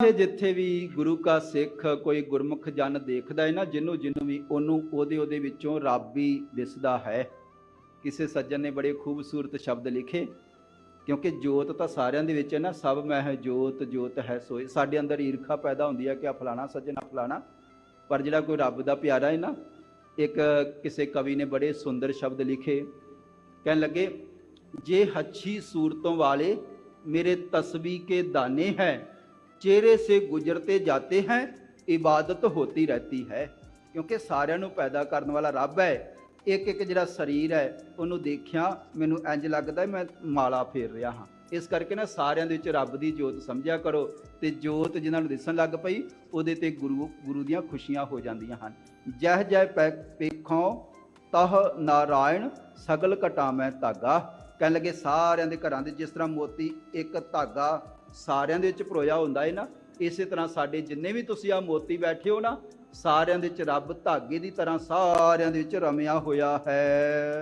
ਜਿੱਥੇ ਵੀ ਗੁਰੂ ਕਾ ਸਿੱਖ ਕੋਈ ਗੁਰਮੁਖ ਜਨ ਦੇਖਦਾ ਹੈ ਨਾ, ਜਿੰਨੂੰ ਜਿੰਨੂੰ ਵੀ, ਉਹਨੂੰ ਉਹਦੇ ਉਹਦੇ ਵਿੱਚੋਂ ਰੱਬ ਹੀ ਦਿਸਦਾ ਹੈ। ਕਿਸੇ ਸੱਜਣ ਨੇ ਬੜੇ ਖੂਬਸੂਰਤ ਸ਼ਬਦ ਲਿਖੇ, ਕਿਉਂਕਿ ਜੋਤ ਤਾਂ ਸਾਰਿਆਂ ਦੇ ਵਿੱਚ ਹੈ ਨਾ, ਸਭ ਮਹਿ ਜੋਤ ਜੋਤ ਹੈ ਸੋਏ। ਸਾਡੇ ਅੰਦਰ ਈਰਖਾ ਪੈਦਾ ਹੁੰਦੀ ਹੈ ਕਿ ਆ ਫਲਾਣਾ ਸੱਜਣਾ ਫਲਾਣਾ, ਪਰ ਜਿਹੜਾ ਕੋਈ ਰੱਬ ਦਾ ਪਿਆਰਾ ਹੈ ਨਾ, ਇੱਕ ਕਿਸੇ ਕਵੀ ਨੇ ਬੜੇ ਸੁੰਦਰ ਸ਼ਬਦ ਲਿਖੇ। ਕਹਿਣ ਲੱਗੇ, ਜੇ ਹੱਛੀ ਸੂਰਤੋਂ ਵਾਲੇ ਮੇਰੇ ਤਸਬੀਹ ਕੇ ਦਾਨੇ ਹੈ ਚਿਹਰੇ ਸੇ ਗੁਜ਼ਰਤੇ ਜਾਤੇ ਹੈ, ਇਬਾਦਤ ਹੋਤੀ ਰਹਤੀ ਹੈ। ਕਿਉਂਕਿ ਸਾਰਿਆਂ ਨੂੰ ਪੈਦਾ ਕਰਨ ਵਾਲਾ ਰੱਬ ਹੈ। ਇੱਕ ਇੱਕ ਜਿਹੜਾ ਸਰੀਰ ਹੈ, ਉਹਨੂੰ ਦੇਖਿਆ ਮੈਨੂੰ ਇੰਜ ਲੱਗਦਾ ਮੈਂ ਮਾਲਾ ਫੇਰ ਰਿਹਾ ਹਾਂ। ਇਸ ਕਰਕੇ ਨਾ ਸਾਰਿਆਂ ਦੇ ਵਿੱਚ ਰੱਬ ਦੀ ਜੋਤ ਸਮਝਿਆ ਕਰੋ ਤੇ ਜੋਤ ਜਿਨ੍ਹਾਂ ਨੂੰ ਦਿਸਣ ਲੱਗ ਪਈ, ਉਹਦੇ ਤੇ ਗੁਰੂ ਗੁਰੂ ਦੀਆਂ ਖੁਸ਼ੀਆਂ ਹੋ ਜਾਂਦੀਆਂ ਹਨ। ਜਹ ਜਹ ਪੇਖੋਂ ਤਹ ਨਾਰਾਇਣ, ਸਗਲ ਘਟਾ ਮੈਂ ਤਾਗਾ ਕਹਿਣ ਲੱਗੇ ਸਾਰਿਆਂ ਦੇ ਘਰਾਂ ਦੇ ਜਿਸ ਤਰ੍ਹਾਂ ਮੋਤੀ ਇੱਕ ਧਾਗਾ ਸਾਰਿਆਂ ਦੇ ਵਿੱਚ ਪਰੋਇਆ ਹੁੰਦਾ ਹੈ ਨਾ, ਇਸੇ ਤਰ੍ਹਾਂ ਸਾਡੇ ਜਿੰਨੇ ਵੀ ਤੁਸੀਂ ਆ ਮੋਤੀ ਬੈਠੇ ਹੋ ਨਾ, ਸਾਰਿਆਂ ਦੇ ਵਿੱਚ ਰੱਬ ਧਾਗੇ ਦੀ ਤਰ੍ਹਾਂ ਸਾਰਿਆਂ ਦੇ ਵਿੱਚ ਰਮਿਆ ਹੋਇਆ ਹੈ।